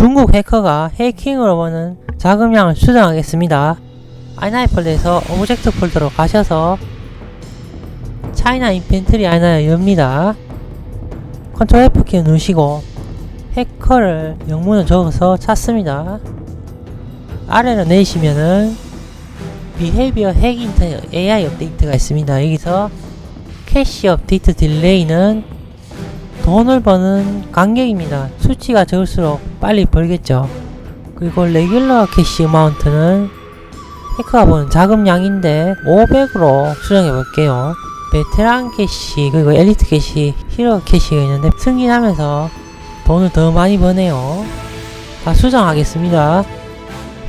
중국 해커가 해킹으로 버는 자금량을 수정하겠습니다. 아이나이폴드에서 오브젝트 폴더로 가셔서 차이나 인펜트리 아이나 엽니다. 컨트롤 F키 누르시고 해커를 영문을 적어서 찾습니다. 아래로 내리시면은 비헤이비어 핵 인터넷 AI 업데이트가 있습니다. 여기서 캐시 업데이트 딜레이는 돈을 버는 간격입니다. 수치가 적을수록 빨리 벌겠죠. 그리고 레귤러 캐시 어마운트는 해커가 버는 자금량인데 500으로 수정해 볼게요. 베테랑 캐시 그리고 엘리트 캐시 히로 캐시가 있는데 승진하면서 돈을 더 많이 버네요. 다 수정하겠습니다.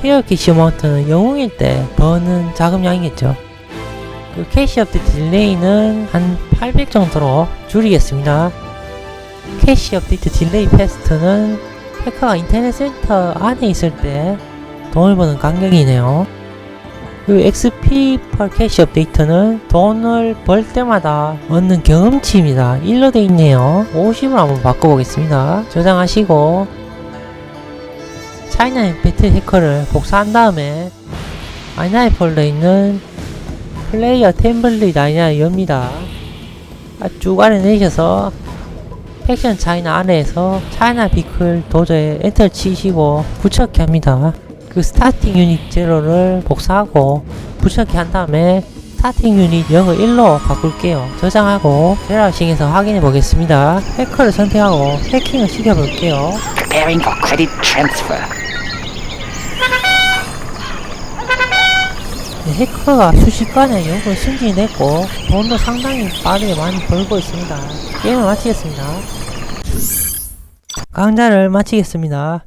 히어 캐시 어마운트는 영웅일 때 버는 자금량이겠죠. 그 캐시 업데이트 딜레이는 한 800 정도로 줄이겠습니다. 캐시 업데이트 딜레이 패스트는 해커가 인터넷 센터 안에 있을 때 돈을 버는 간격이네요. 그 XP 펄 캐시 업데이트는 돈을 벌 때마다 얻는 경험치입니다. 1로 돼 있네요. 50으로 한번 바꿔보겠습니다. 저장하시고 차이나 임팩트 해커를 복사한 다음에 아이나이 폴더에 있는 플레이어 템블릿 아이나 엽니다. 아, 쭉 아래 내리셔서 팩션 차이나 아래에서 차이나 비클 도저에 엔터 치시고 붙여넣기 합니다. 그 스타팅 유닛 제로를 복사하고 붙여넣기 한 다음에 스타팅 유닛 0을 1로 바꿀게요. 저장하고 제라싱에서 확인해 보겠습니다. 해커를 선택하고 해킹을 시켜볼게요. Preparing for credit transfer. 해커가 순식간에 연구를 승진했고 돈도 상당히 빠르게 많이 벌고 있습니다. 게임을 마치겠습니다. 강좌를 마치겠습니다.